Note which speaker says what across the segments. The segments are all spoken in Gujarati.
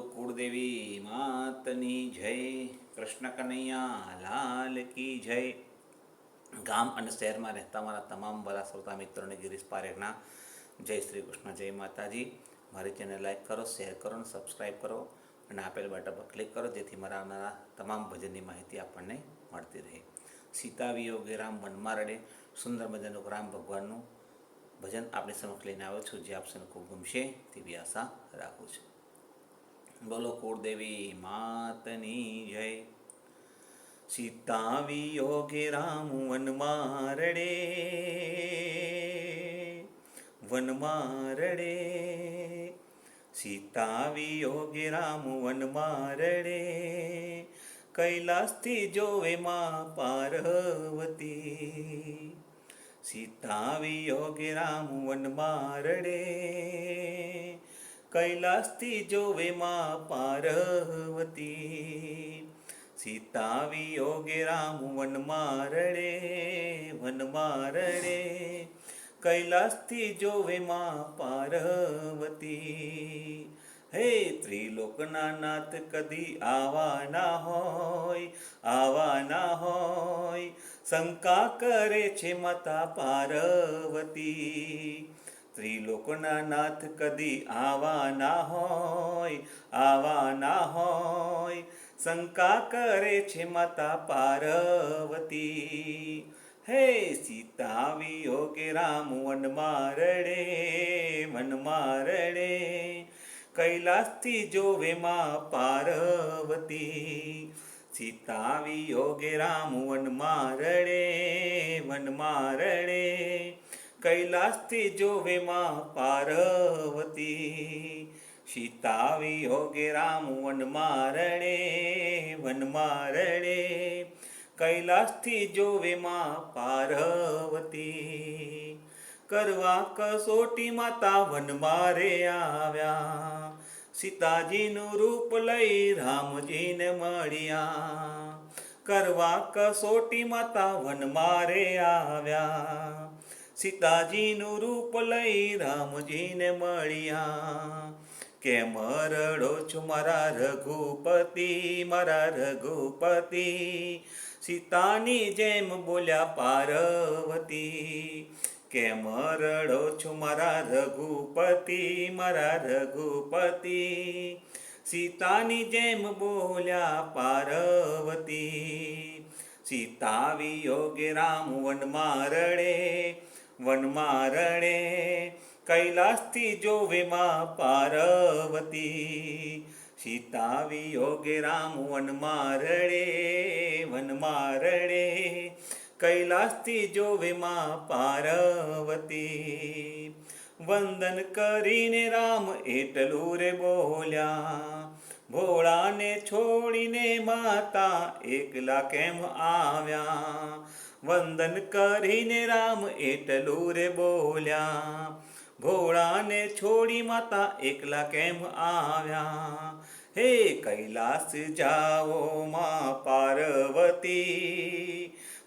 Speaker 1: કુળદેવી માતની જય, કૃષ્ણ કનૈયા લાલ કી જય. ગામ અને શહેરમાં રહેતા મારા તમામ બધા શ્રોતા મિત્રોને ગિરીશ પારેખના જય શ્રી કૃષ્ણ, જય માતાજી. મારી ચેનલ લાઈક કરો, શેર કરો અને સબસ્ક્રાઈબ કરો અને આપેલ બટન પર ક્લિક કરો જેથી મારા આવનારા તમામ ભજનની માહિતી આપણને મળતી રહે. સીતા વિયોગે રામ વનમાં રડે, સુંદર મજાનું રામ ભગવાનનું ભજન આપણી સમક્ષ લઈને આવ્યો છું. જે આપને ખૂબ ગમશે તેવી આશા રાખું છું. બોલો કુળદેવી, માતની જય. સીતા વિયોગે રામ વનમાં રડે વનમાં રડે સીતા વિયોગે રામ વનમાં રડે કૈલાસથી જોવે માં પાર્વતી. સીતા વિયોગે રામ વનમાં રડે કૈલાસથી જોવે માં પાર્વતી. સીતા વિયોગે રામ વનમાં રડે વનમાં રડે કૈલાસથી જોવે માં પાર્વતી. હે ત્રિલોકના નાથ, કદી આવા ના હોય, આવા ના હોય, શંકા કરે છે માતા પાર્વતી. ત્રિલોકના નાથ કદી આવા ના હોય, આવા ના હોય. શંકા કરે છે માતા પાર્વતી. હે સીતા વિયોગે રામ વનમાં રડે વનમાં રડે. કૈલાસથી જોવે માં પાર્વતી. સીતા વિયોગે રામ વનમાં રડે વનમાં રડે. કૈલાસથી જોવે માં પાર્વતી. સીતાવી હોગે રામ વનમાં રણે વનમાં રડે કૈલાસથી જોવે માં પાર્વતી. કરવા કસોટી માતા વનમાં રે આવ્યા. સીતાજીનું રૂપ લઈ રામજીને મળ્યા. કરવા કસોટી માતા વનમાં રે આવ્યા. સીતાજીનું રૂપ લઈ રામજીને મળ્યા. કે મરડો છું મારા રઘુપતિ મારા રઘુપતિ, સીતાની જેમ બોલ્યા પાર્વતી. કે મરડો છું મારા રઘુપતિ મારા રઘુપતિ, સીતાની જેમ બોલ્યા પાર્વતી. સીતા વિયોગે રામ વનમાં રડે વનમાં રણે કૈલાસથી જોવે માં પાર્વતી. સીતા વિયોગે રામ વનમાં રડે વનમાં રડે કૈલાસથી જોવે માં પાર્વતી. વંદન કરીને રામ એટલું રે બોલ્યા, ભોળાને છોડીને માતા એકલા કેમ આવ્યા? વંદન કરીને રામ એટલું રે બોલ્યા. ભોળાને છોડી માતા એકલા કેમ આવ્યા? હે કૈલાસ, જાઓ માં પાર્વતી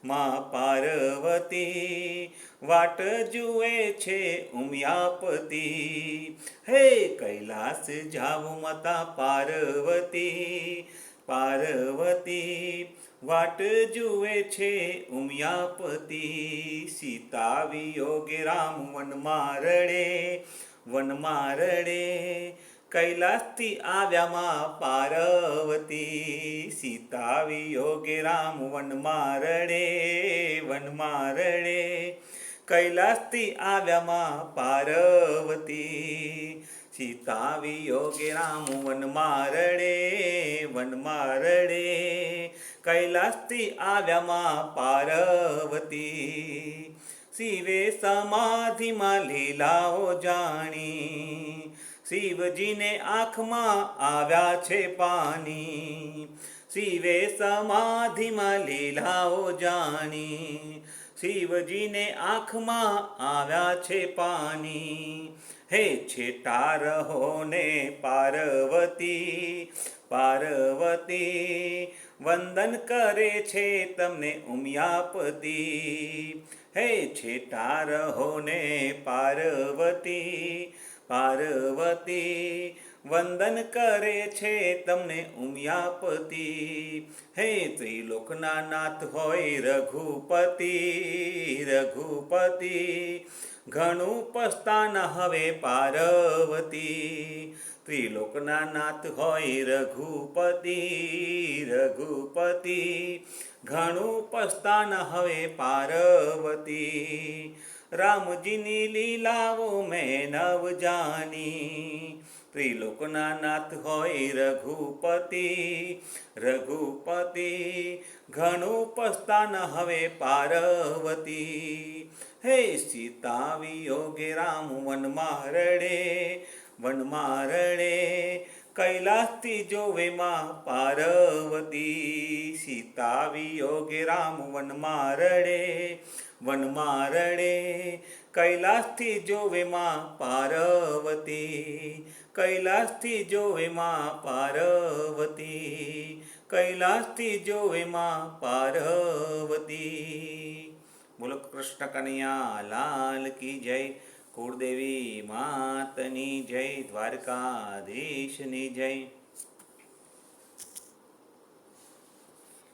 Speaker 1: માં પાર્વતી, વાટ જુએ છે ઉમિયાપતિ. હે કૈલાસ, જાઓ માતા પાર્વતી પાર્વતી વાટ જુએ છે ઉમિયાપતિ. સીતા વિયોગે રામ વનમાં રડે વનમાં રડે કૈલાસથી આવ્યા માં પાર્વતી. સીતા વિયોગે રામ વનમાં રડે વનમાં રડે કૈલાસથી આવ્યા માં પાર્વતી. સીતા વિયોગે રામ વનમાં રડે વનમાં રડે કૈલાસથી આવ્યા માં પાર્વતી. શિવે સમાધિમાં લીલાઓ જાણી. શિવજીને આંખમાં આવ્યા છે પાણી. શિવે સમાધિમાં લીલાઓ જાણી. શિવજીને આંખમાં આવ્યા છે પાણી. હે છેટા રહો ને પાર્વતી પાર્વતી, વંદન કરે છે તમને ઉમિયાપતિ. હે છેટા રહો ને પાર્વતી પાર્વતી, વંદન કરે છે તમને ઉમિયાપતિ. હે ત્રિલોકના નાથ હોય રઘુપતિ રઘુપતિ ઘણું પસ્તાન હવે પાર્વતી. ત્રિલોકના નાથ હોય રઘુપતિ રઘુપતિ. ઘણું પસ્તાન હવે પાર્વતી. રામજીની લીલાઓ મેં નવ જાની ત્રિલોકના નાથ હોય રઘુપતિ રઘુપતિ, ઘણું પસ્તાન હવે પાર્વતી. હે સીતા વિયોગે રામ વનમાં રડે વનમાં રડે કૈલાસથી જોવે માં પાર્વતી સીતા વિયોગે રામ વનમાં રડે વનમાં રડે કૈલાસથી જોવે માં પાર્વતી, કૈલાસથી જોવે માં પાર્વતી, કૈલાસથી જોવે માં પાર્વતી. બોલો કૃષ્ણ કનૈયા, લાલ કી જય. કુળદેવી માતની જય દ્વારકાધીશની જય.